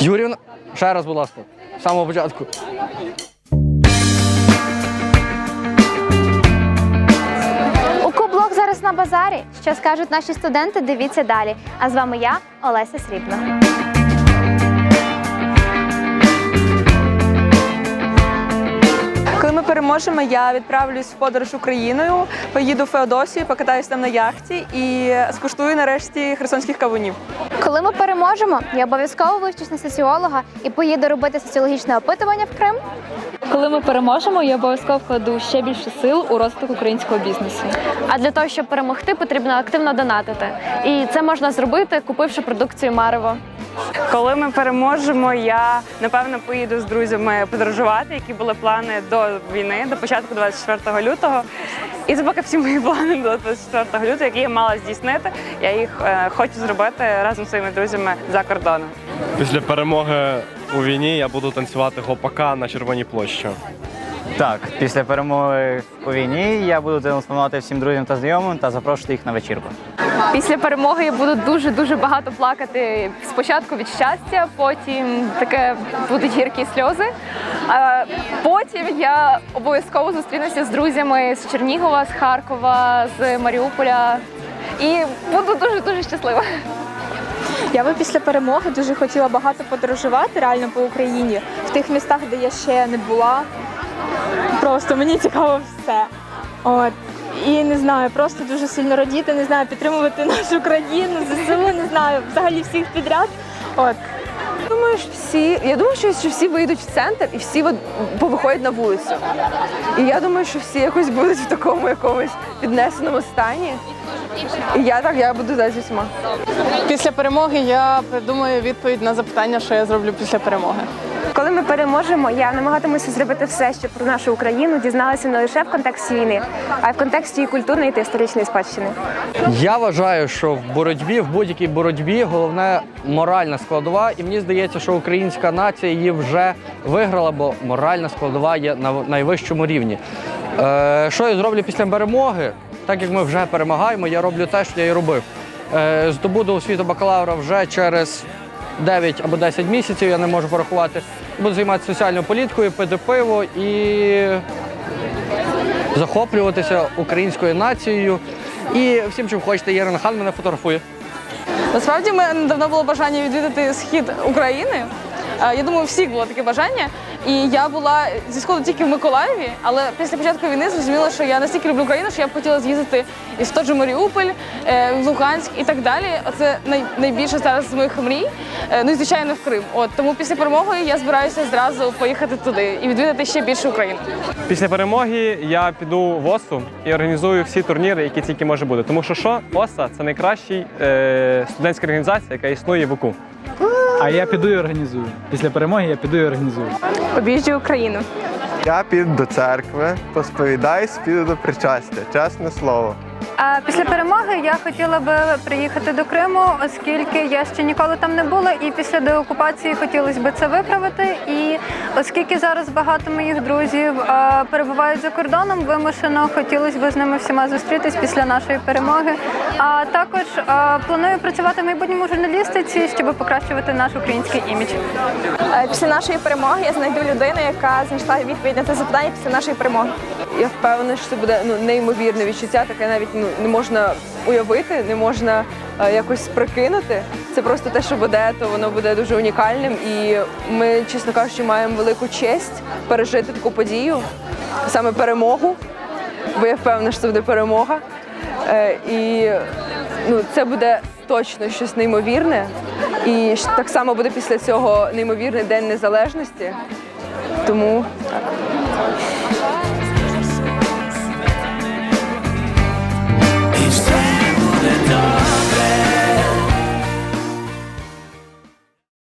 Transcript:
Юрівна, ще раз, будь ласка, з самого початку. УКУ блог зараз на базарі. Що скажуть наші студенти? Дивіться далі. А з вами я, Олеся Срібна. Коли ми переможемо, я відправлюсь в подорож Україною, поїду в Феодосію, покатаюсь там на яхті і скуштую нарешті херсонських кавунів. Коли ми переможемо, я обов'язково вивчусь на соціолога і поїду робити соціологічне опитування в Крим. Коли ми переможемо, я обов'язково вкладу ще більше сил у розвиток українського бізнесу. А для того, щоб перемогти, потрібно активно донатити. І це можна зробити, купивши продукцію Марево. Коли ми переможемо, я напевно поїду з друзями подорожувати, які були плани до війни, до початку 24 лютого. І це поки всі мої плани до 24 лютого, які я мала здійснити. Я їх е, хочу зробити разом з своїми друзями за кордоном. Після перемоги у війні я буду танцювати гопака на Червоній площі. Так, після перемоги у війні я буду телефонувати всім друзям та знайомим та запрошувати їх на вечірку. Після перемоги я буду дуже дуже багато плакати. Спочатку від щастя, потім таке будуть гіркі сльози. А потім я обов'язково зустрінуся з друзями з Чернігова, з Харкова, з Маріуполя. І буду дуже дуже щаслива. Я би після перемоги дуже хотіла багато подорожувати реально по Україні в тих містах, де я ще не була. Просто мені цікаво все. От. І не знаю, просто дуже сильно радіти, не знаю, підтримувати нашу країну, ЗСУ, не знаю, взагалі всіх підряд. От. Думаю, що всі, я думаю, що, всі вийдуть в центр і всі повиходять на вулицю. І я думаю, що всі якось будуть в такому якомусь піднесеному стані. І я так, я буду за зі. Після перемоги я придумаю відповідь на запитання, що я зроблю після перемоги. Коли ми переможемо, я намагатимуся зробити все, щоб про нашу Україну дізналися не лише в контексті війни, а й в контексті культурної та історичної спадщини. Я вважаю, що в боротьбі, в будь-якій боротьбі, головне моральна складова, і мені здається, що українська нація її вже виграла, бо моральна складова є на найвищому рівні. Е, що я зроблю після перемоги? Так як ми вже перемагаємо, я роблю те, що я і робив. Е, здобуду освіту бакалавра вже через 9 або 10 місяців, я не можу порахувати. Буду займатися соціальною політикою, пити пиво і захоплюватися українською нацією. І всім, чим хочете, Єрен Хан мене фотографує. Насправді, в давно було бажання відвідати схід України. Е, Я думаю, всіх було таке бажання. І я була зі сходу тільки в Миколаєві, але після початку війни зрозуміла, що я настільки люблю Україну, що я б хотіла з'їздити і в той же Маріуполь, е, в Луганськ і так далі. Оце найбільше зараз з моїх мрій. Е, Ну і звичайно в Крим. От тому після перемоги я збираюся зразу поїхати туди і відвідати ще більше України. Після перемоги я піду в ОСУ і організую всі турніри, які тільки може бути. Тому що що ОСА це найкращий е, студентська організація, яка існує в УКУ. А я піду і організую. Після перемоги я піду і організую. Об'їжджу Україну. Я піду до церкви, посповідаюсь, піду до причастя. Чесне слово. Після перемоги я хотіла би приїхати до Криму, оскільки я ще ніколи там не була, і після деокупації хотілося б це виправити. І оскільки зараз багато моїх друзів перебувають за кордоном, вимушено хотілося б з ними всіма зустрітись після нашої перемоги. А також планую працювати в майбутньому журналістиці, щоб покращувати наш український імідж. Е, Після нашої перемоги я знайду людину, яка знайшла відповідь на це запитання після нашої перемоги. Я впевнена, що це буде ну неймовірне відчуття, таке навіть ну не можна уявити, не можна е, якось прикинути. Це просто те, що буде, то воно буде дуже унікальним. І ми, чесно кажучи, маємо велику честь пережити таку подію, саме перемогу. Бо я впевнена, що це буде перемога. Е, і ну, це буде точно щось неймовірне. І так само буде після цього неймовірний день незалежності. Тому.